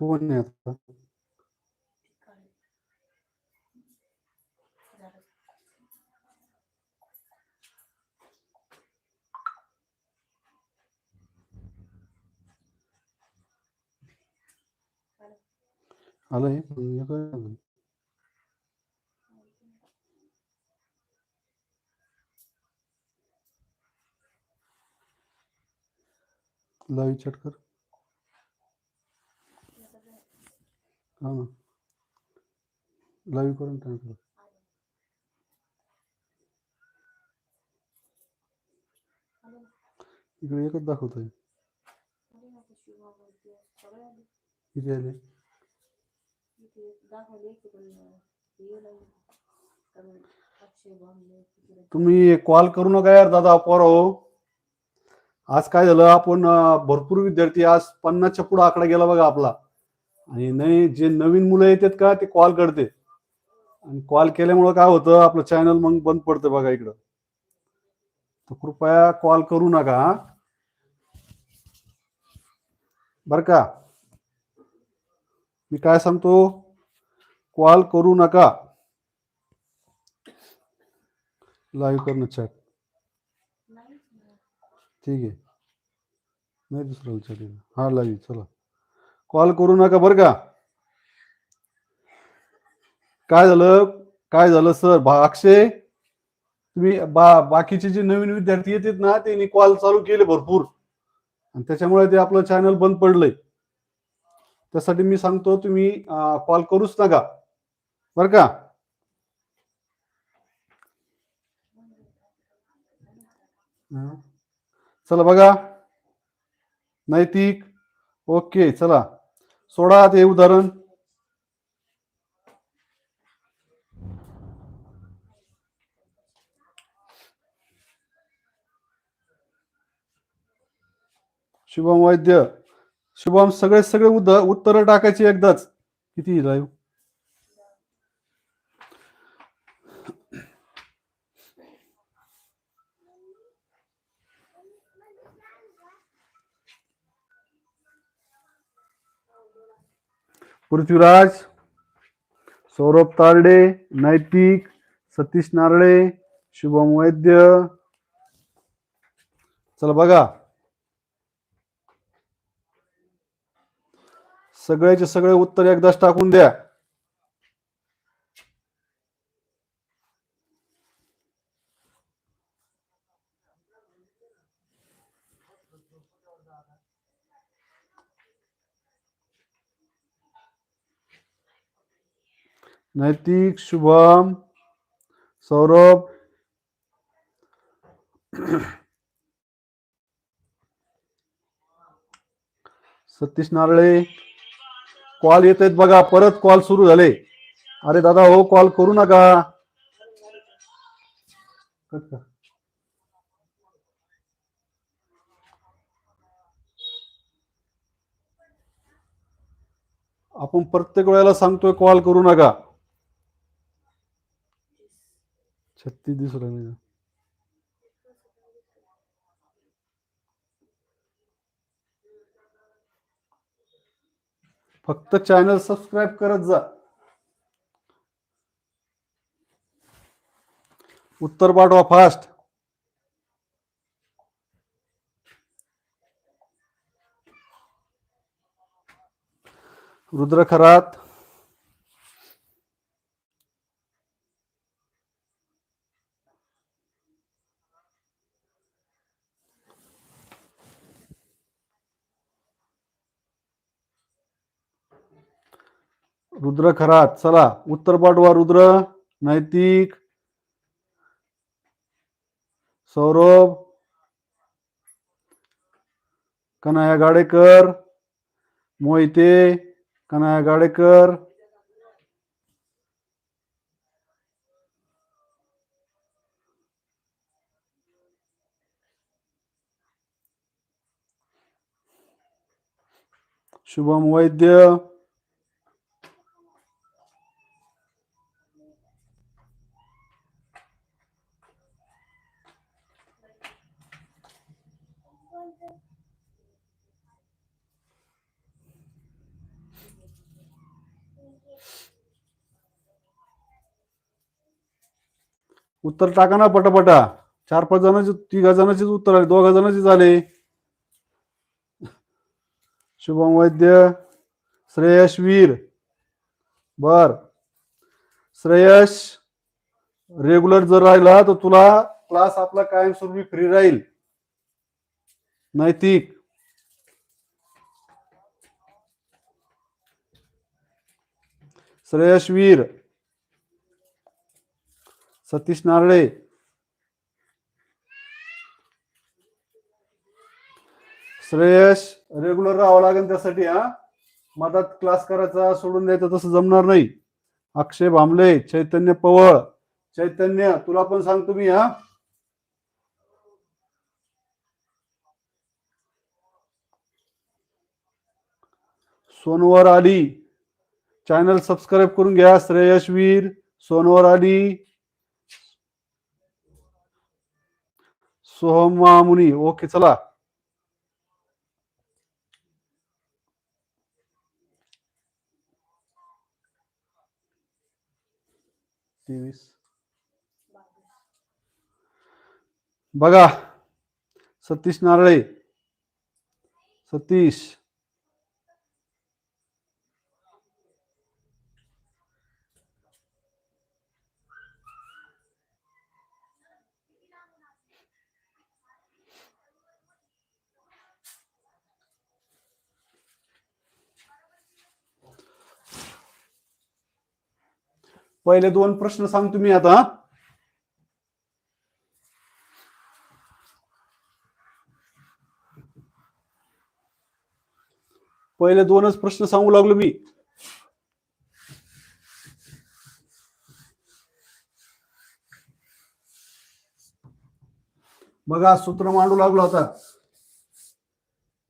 कोण आहे आता आलंय पण हे लाईव्ह चॅट कर हा. ना लाईव्ह करून टाक इकडे एकच दाखवतोय. किती आले. तुम्ही कॉल करू नका यार दादा पोरो आज काय झालं आपण भरपूर विद्यार्थी आज पन्नासच्या पुढे आकडा गेला बघा आपला. आणि नाही जे नवीन मुलं येतात का ते कॉल करते. आणि कॉल केल्यामुळं काय होतं आपलं चॅनल मग बंद पडतं बघा इकडं. तर कृपया कॉल करू नका. बर का? मी काय सांगतो? कॉल करू नका. लाईव्ह करणं चॅट ठीक आहे. नाही दुसरं विचार हा लाईव्ह चला. कॉल करू नका बरं का. काय झालं? काय झालं सर बा अक्षय तुम्ही बा बाकीचे जे नवीन विद्यार्थी येतात ना त्यांनी कॉल चालू केले भरपूर. आणि त्याच्यामुळे ते आपलं चॅनल बंद पडलंय. त्यासाठी मी सांगतो तुम्ही कॉल करूच नका. बर का? चला बघा. नैतिक. ओके चला. सोडा ते उदाहरण. शुभम वैद्य. शुभम सगळे सगळे उद उत्तर टाकायची एकदाच. किती राहीव पृथ्वीराज सौरभ तारडे नैतिक सतीश नारळे शुभम वैद्य. चला बघा. सगळ्याचे सगळे उत्तर एकदाच टाकून द्या. नैतिक शुभम सौरभ। सतीश नारळे कॉल येत आहेत बघा परत कॉल सुरू झाले. अरे दादा हो कॉल करू नका. आपण प्रत्येक वेळेला सांगतोय कॉल करू नका. छत्तीस दिवस राहिले फक्त चॅनल सबस्क्राईब करत जा. उत्तर पाठवा फास्ट रुद्र खरात. रुद्र खरात चला. उत्तर पाठवा रुद्र. नैतिक. सौरभ. कन्हया गाडेकर. मोहिते. कन्हया गाडेकर. शुभम वैद्य. उत्तर टाका ना पटापटा. चार पाच जणांचे तिघा जणांचेच उत्तर आले दोघा जणांचे झाले. शुभम वैद्य श्रेयश वीर. बर. श्रेयश रेग्युलर जर राहिला तर तुला क्लास आपला कायमस्वरूपी फ्री राहील. नैतिक. श्रेयश वीर. सतीश नारळे. श्रेयश रेग्युलर राहावं लागेल त्यासाठी हा. मधात क्लास करायचा सोडून द्यायचा तसं जमणार नाही. अक्षय भांबले चैतन्य पवळ. चैतन्य तुला पण सांगतो मी हा. सोनवर आली. चॅनल सबस्क्राईब करून घ्या श्रेयश वीर सोनवर आली. सोहमामुनी ओके चला. तेवीस. बघा सतीश नारळे. सतीश. पहिले दोन प्रश्न सांगतो मी आता पहिले दोनच प्रश्न सांगू लागलो मी. बघा सूत्र मांडू लागलो आता.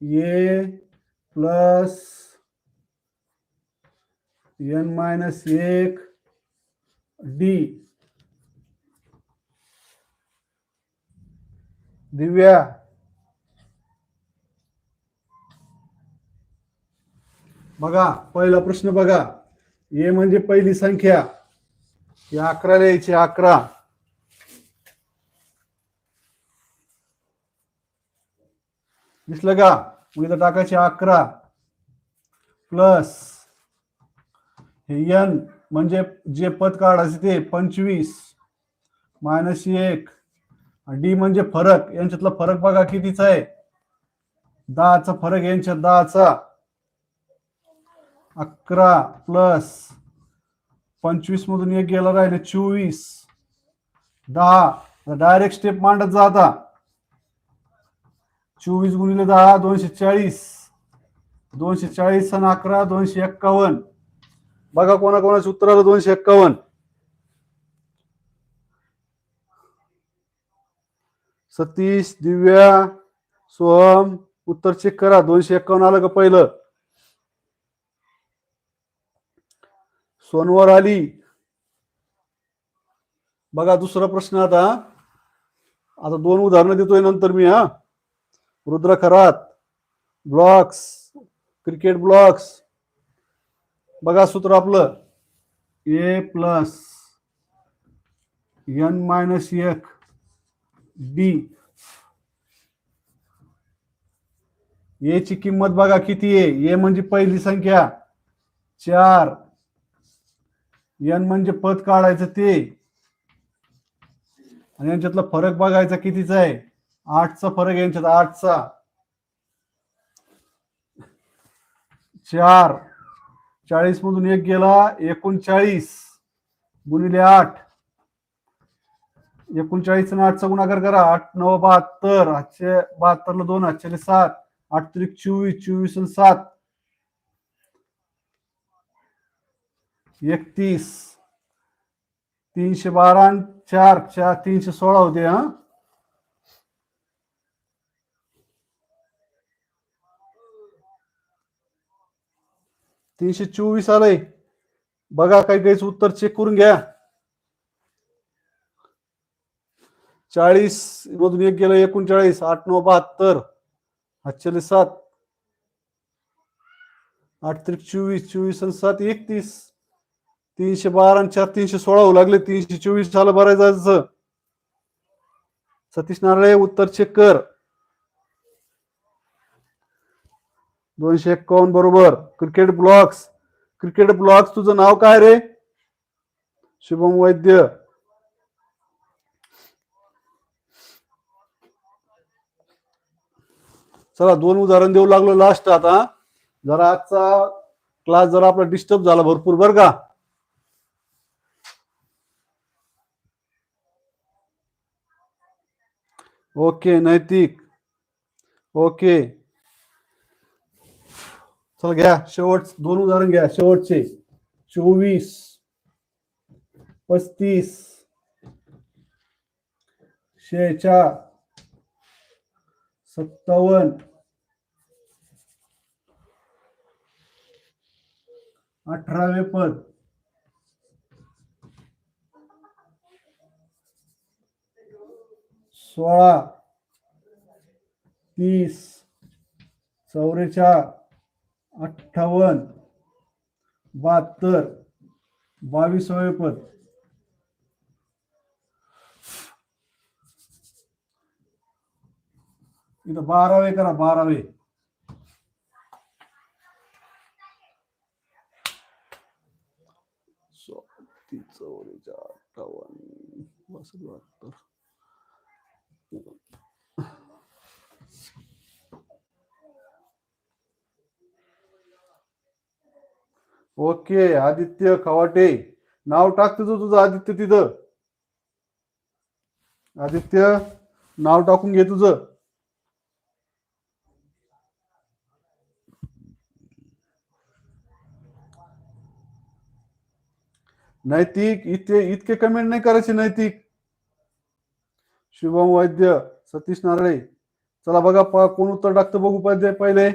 ए प्लस एन मायनस एक डी. दिव्या. बघा पहिला प्रश्न बघा. ए म्हणजे पहिली संख्या. या अकरा लिहायची अकरा. दिसलं का? मग इथं टाकायचे अकरा. प्लस हे एन. म्हणजे जे पद काढायचे ते पंचवीस मायनस एक डी म्हणजे फरक. यांच्यातला फरक बघा कितीचा आहे? दहाचा फरक यांच्यात दहाचा. अकरा प्लस पंचवीस मधून एक गेला राहिले चोवीस. दहा. डायरेक्ट स्टेप मांडत जाता चोवीस गुणिले दहा दोनशे चाळीस. दोनशे चाळीस आणि अकरा दोनशे एक्कावन्न. बघा कोणाकोणाचे उत्तर आलं दोनशे एक्कावन्न. सतीश दिव्या सोहम उत्तर चेक करा. दोनशे एक्कावन्न आलं का पहिलं? सोनवर आली. बघा दुसरा प्रश्न आता आता दोन उदाहरणं देतोय नंतर मी हा. Rudra Kharat blocks cricket blocks बघा सूत्र आपलं. ए प्लस एन मायनस एक डी ए ची किंमत बघा किती आहे? ए म्हणजे पहिली संख्या. चार. एन म्हणजे पद काढायचं ते. आणि यांच्यातला फरक बघायचा कितीचा आहे? आठचा फरक यांच्यात आठचा. चार. चाळीस मधून एक गेला एकोणचाळीस गुणिले आठ. एकोणचाळीस आणि आठचा गुणाकार करा आठ नऊ बहात्तर आठशे बहात्तरला दोन आठशे सात आठ त्रिक चोवीस चोवीस आणि सात. एकतीस. तीनशे बारा चार चार तीनशे सोळा होते हा. तीनशे चोवीस आलंय. बघा काही काहीच उत्तर चेक करून घ्या. चाळीस मधून एक गेलं एकोणचाळीस आठ नऊ बहात्तर आठशे सात. आठ त्रिक चोवीस चोवीस आणि सात एकतीस. तीनशे बारा आणि चार तीनशे सोळा होऊ लागले तीनशे चोवीस झालं बरं जायचं. सतीश नारळे उत्तर चेक कर. दोनशे एक्कावन्न बरोबर. Cricket blocks. क्रिकेट ब्लॉक्स तुझं नाव काय रे? शुभम वैद्य. चला दोन उदाहरण देऊ लागलो लास्ट आता. जरा आजचा क्लास जरा आपला डिस्टर्ब झाला भरपूर बर का? ओके नैतिक. ओके चला घ्या शेवट दोन उदाहरण घ्या शेवटचे. चोवीस पस्तीस शेचा सत्तावन्न अठरावे पद. सोळा तीस चौरेचाळ अठ्ठावन्न बहात्तर बावीसावे पद. इथं बारावे करा बारावे. चौवेचाळ अठ्ठावन्न बासष्ट बहात्तर ओके आदित्य खवाटे. नाव टाक तुझं तुझं आदित्य तिथं. आदित्य नाव टाकून घे तुझं. नैतिक इतके इतके कमेंट नाही करायचे नैतिक. शुभम वैद्य सतीश नारळे. चला बघा कोण उत्तर टाकतं बघू पहिले पहिले.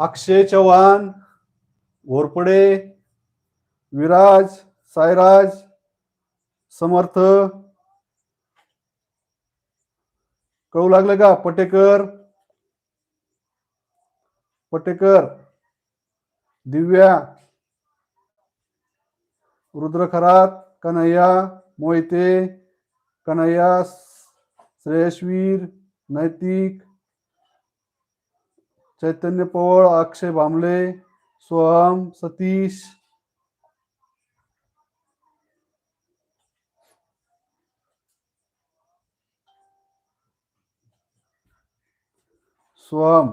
अक्षय चव्हाण घोरपडे विराज सायराज समर्थ कळू लागलं का? पटेकर पटेकर दिव्या रुद्रखरात कन्हैया मोहिते कन्हैया श्रेयशवीर नैतिक चैतन्य पवळ अक्षय भांबळे सोहम सतीश. स्वाम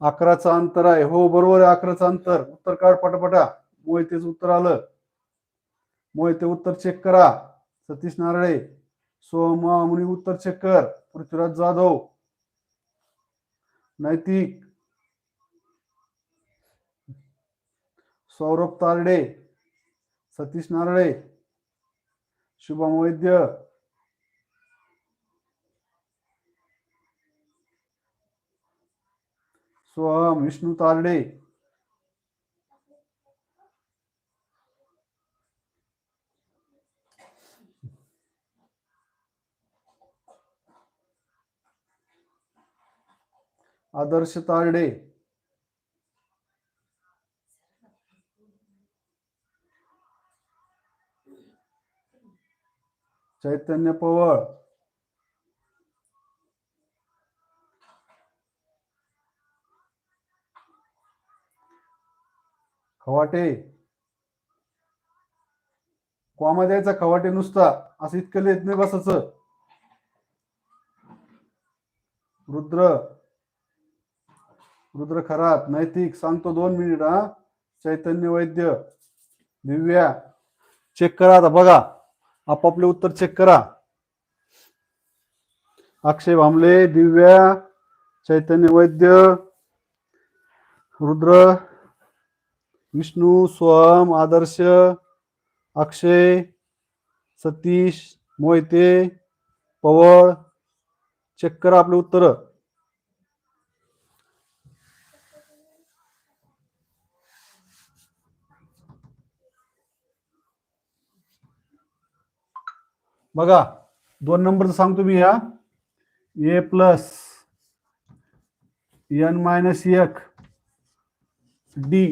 अकराचा अंतर आहे. हो बरोबर आहे अकराचं अंतर. उत्तर काढ पटापटा. मोहितेच उत्तर आलं. मोहिते उत्तर चेक करा. सतीश नारळे. सोमामुनी उत्तर चेक पृथ्वीराज जाधव नैतिक सौरभ तारडे सतीश नारळे शुभम वैद्य सोहम विष्णू तारडे आदर्श तारडे. चैतन्य पवळ खवाटे. कॉमा द्यायचा खवाटे नुसता असं इतकं लिहित नाही बसाच रुद्र. रुद्र खरात नैतिक सांगतो दोन मिनिट हा. चैतन्य वैद्य दिव्या. चेक करा आता बघा. आपापले उत्तर चेक करा. अक्षय भांबले दिव्या चैतन्य वैद्य रुद्र विष्णू सोहम आदर्श अक्षय सतीश मोहिते पवळ. चेक करा आपले उत्तर. बघा दोन नंबरचं सांगतो मी या ए प्लस एन मायनस एक डी.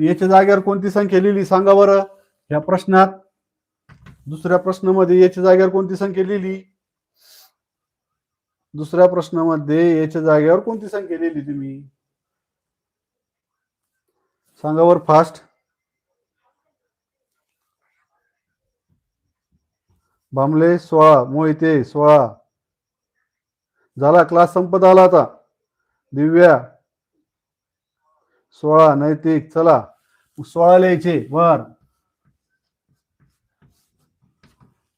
याच्या जागेवर कोणती संख्या लिहिली सांगा बरं. या प्रश्नात दुसऱ्या प्रश्नामध्ये याच्या जागेवर कोणती संख्या लिहिली? दुसऱ्या प्रश्नामध्ये याच्या जागेवर कोणती संख्या लिहिली तुम्ही? सांगा बरं फास्ट बांबले सोळा मोहिते सोळा. झाला क्लास संपत आला आता. दिव्या सोळा नैतिक चला. सोळा लिहायचे वर.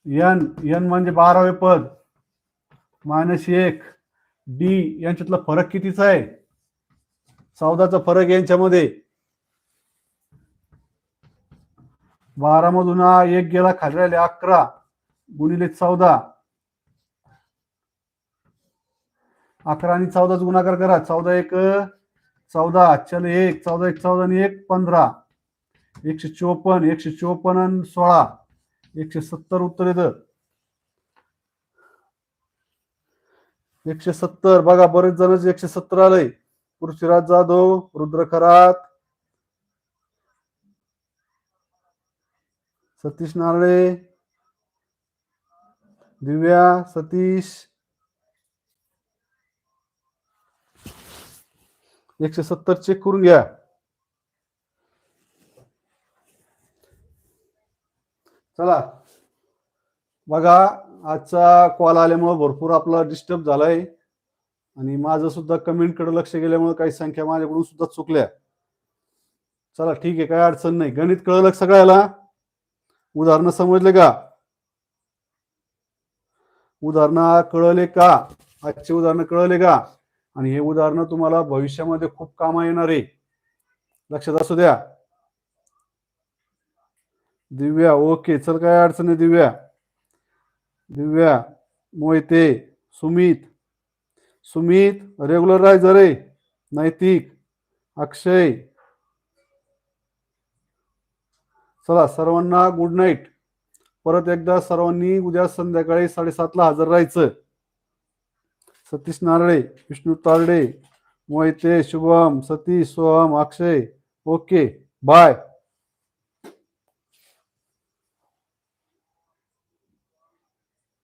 यन यन म्हणजे बारावे पद. मायनस एक. डी यांच्यातला फरक कितीचा आहे? चौदाचा फरक यांच्यामध्ये. बारा मधून हा एक गेला खाली राहिले अकरा. गुणिले चौदा. अकरा आणि चौदाच गुणाकार करा. चौदा एक चौदा चल एक चौदा एक चौदा आणि एक पंधरा. एकशे चोपन्न एकशे चोपन्न आणि सोळा. एकशे सत्तर उत्तर येतं. एकशे सत्तर बघा बरेच जण एकशे सत्तर आलंय. पृथ्वीराज जाधव रुद्र खरात. सतीश नारळे दिव्या सतीश. एकशे सत्तर चेक करून घ्या. चला. बघा आजचा कॉल आल्यामुळे भरपूर आपला डिस्टर्ब झालाय. आणि माझं सुद्धा कमेंटकडे लक्ष गेल्यामुळे काही संख्या माझ्याकडून सुद्धा चुकल्या. चला ठीक आहे काय अडचण नाही. गणित कळलं सगळ्याला? उदाहरणं समजले का? उदाहरणं कळले का? आजचे उदाहरणं कळले का? आणि हे उदाहरणं तुम्हाला भविष्यामध्ये खूप कामा येणार आहे. लक्षात असू द्या. दिव्या ओके. चल काय अडचण आहे दिव्या? दिव्या मोहिते सुमित. सुमित रेग्युलर राहायचं रे नैतिक अक्षय. चला सर्वांना गुड नाईट परत एकदा सर्वांनी उद्या संध्याकाळी साडेसातला हजर राहायचं. Satish Narale Vishnu Tarde Mohite Shubham Satish Soham Akshay okay bye.